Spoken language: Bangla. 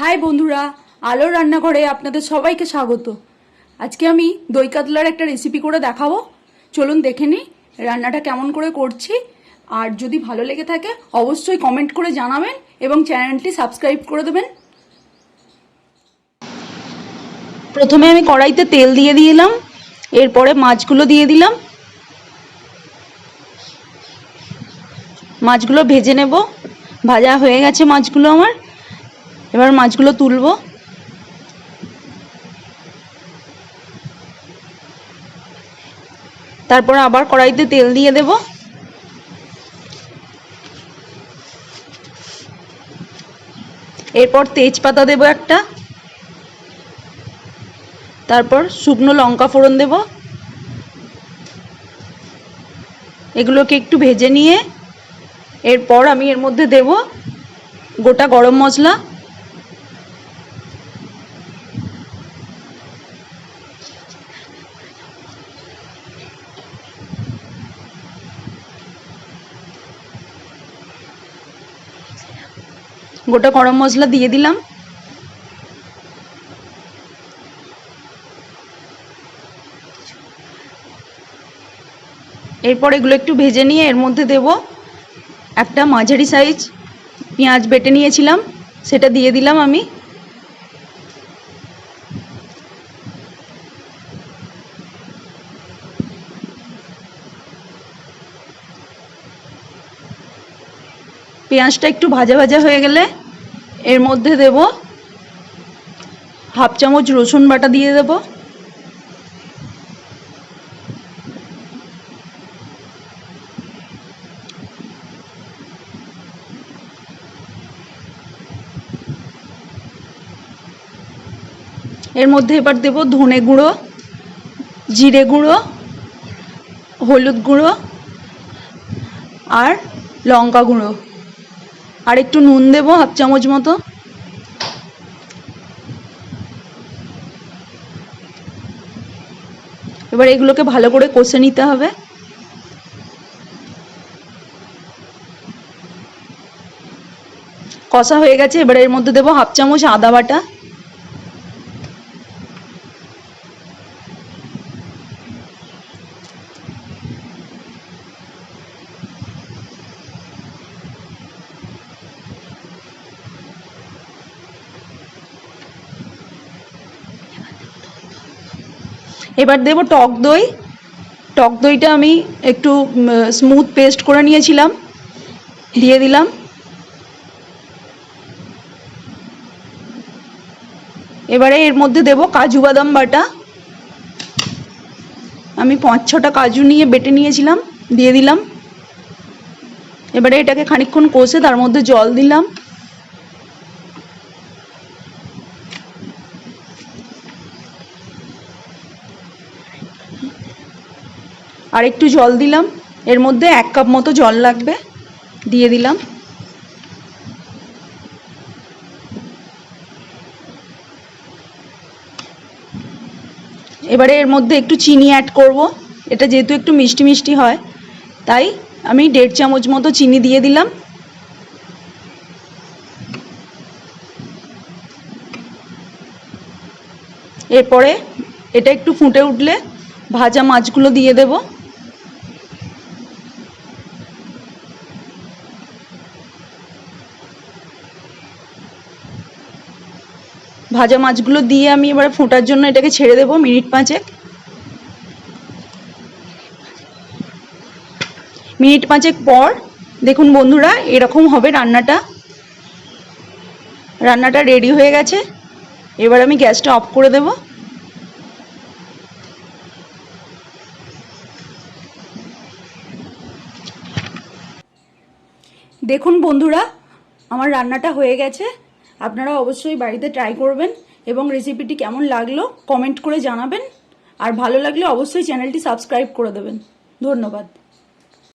হাই বন্ধুরা, আলোর রান্নাঘরে আপনাদের সবাইকে স্বাগত। আজকে আমি দই কাতলার একটা রেসিপি করে দেখাবো। চলুন দেখে নিই রান্নাটা কেমন করে করছি। আর যদি ভালো লেগে থাকে, অবশ্যই কমেন্ট করে জানাবেন এবং চ্যানেলটি সাবস্ক্রাইব করে দেবেন। প্রথমে আমি কড়াইতে তেল দিয়ে দিলাম, এরপরে মাছগুলো দিয়ে দিলাম। মাছগুলো ভেজে নেব। ভাজা হয়ে গেছে মাছগুলো আমার। এবার মাছগুলো তুলবো। তারপর আবার কড়াইতে তেল দিয়ে দেব। এরপর তেজপাতা দেব একটা। তারপর শুকনো লঙ্কা ফোড়ন দেব। এগুলোকে একটু ভেজে নিয়ে এরপর আমি এর মধ্যে দেব গোটা গরম মশলা। গোটা গরম মশলা দিয়ে দিলাম। এরপর এগুলো একটু ভেজে নিয়ে এর মধ্যে দেব একটা মাঝারি সাইজ পেঁয়াজ বেটে নিয়েছিলাম, সেটা দিয়ে দিলাম আমি। পেঁয়াজটা একটু ভাজা ভাজা হয়ে গেলে এর মধ্যে দেব হাফ চামচ রসুন বাটা দিয়ে দেব। এর মধ্যে এবার দেব ধনে গুঁড়ো, জিরে গুঁড়ো, হলুদ গুঁড়ো আর লঙ্কা গুঁড়ো। আর একটু নুন দেবো, হাফ চামচ মতো। এবার এগুলোকে ভালো করে কষে নিতে হবে। কষা হয়ে গেছে, এবার এর মধ্যে দেবো হাফ চামচ আদা বাটা। এবার দেব টক দই। টক দইটা আমি একটু স্মুথ পেস্ট করে নিয়েছিলাম। দিয়ে দিলাম। এবারে এর মধ্যে দেব কাজু বাদাম বাটা। আমি পাঁচ ছটা কাজু নিয়ে বেটে নিয়েছিলাম, দিয়ে দিলাম। এবারে এটাকে খানিকক্ষণ কষে তার মধ্যে জল দিলাম। আর একটু জল দিলাম। এর মধ্যে এক কাপ মতো জল লাগবে। দিয়ে দিলাম। এবারে এর মধ্যে একটু চিনি অ্যাড করব। এটা যেহেতু একটু মিষ্টি মিষ্টি হয়, তাই আমি দেড় চামচ মতো চিনি দিয়ে দিলাম। এরপরে এটা একটু ফুটে উঠলে ভাজা মাছগুলো দিয়ে দেব। ভাজা মাছগুলো দিয়ে আমি এবার ফোটার জন্য এটাকে ছেড়ে দেব মিনিট পাঁচেক। মিনিট পাঁচেক পর, দেখুন বন্ধুরা, এরকম হবে রান্নাটা। রান্নাটা রেডি হয়ে গেছে। এবার আমি গ্যাসটা অফ করে দেবো। দেখুন বন্ধুরা, আমার রান্নাটা হয়ে গেছে। আপনারা অবশ্যই বাড়িতে ট্রাই করবেন এবং রেসিপিটি কেমন লাগল কমেন্ট করে জানাবেন। আর ভালো লাগলে অবশ্যই চ্যানেলটি সাবস্ক্রাইব করে দেবেন। ধন্যবাদ।